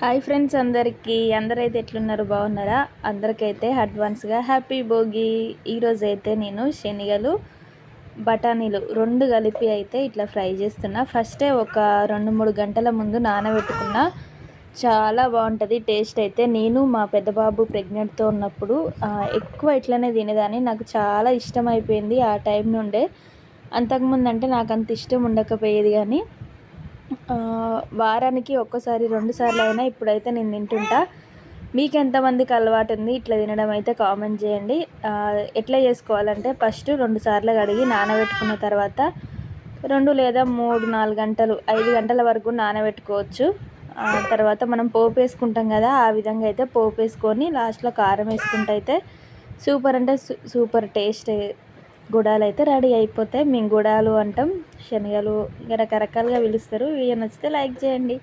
Hi friends అందరికీ. అందరైతే ఎట్లున్నారు? బాగున్నారా? అందరికైతే అడ్వాన్స్గా హ్యాపీ భోగి. ఈరోజు అయితే నేను శనగలు బఠానీలు రెండు కలిపి అయితే ఇట్లా ఫ్రై చేస్తున్నా. ఫస్టే ఒక రెండు మూడు గంటల ముందు నానబెట్టుకున్న. చాలా బాగుంటుంది. టేస్ట్ అయితే నేను మా పెద్దబాబు ప్రెగ్నెంట్తో ఉన్నప్పుడు ఎక్కువ ఇట్లనే తినేదాన్ని. నాకు చాలా ఇష్టం అయిపోయింది ఆ టైం నుండే. అంతకుముందు అంటే నాకు అంత ఇష్టం ఉండకపోయేది కానీ వారానికి ఒక్కసారి రెండు సార్లు అయినా ఇప్పుడైతే నేను తింటుంటా. మీకు ఎంతమందికి అలవాటు ఉంది? ఇట్లా తినడం అయితే కామెంట్ చేయండి. ఎట్లా చేసుకోవాలంటే ఫస్ట్ రెండు సార్లు కడిగి నానబెట్టుకున్న తర్వాత రెండు లేదా మూడు నాలుగు గంటలు ఐదు గంటల వరకు నానబెట్టుకోవచ్చు. తర్వాత మనం పోపు వేసుకుంటాం కదా ఆ విధంగా అయితే పోపు వేసుకొని లాస్ట్లో కారం వేసుకుంటే అయితే సూపర్ అంటే సూ- సూపర్ టేస్ట్ గుడాలు అయితే రెడీ అయిపోతాయి. మేము గుడాలు అంటాం. శనగలు ఇంకా రకరకాలుగా పిలుస్తారు. ఇవి నచ్చితే లైక్ చేయండి.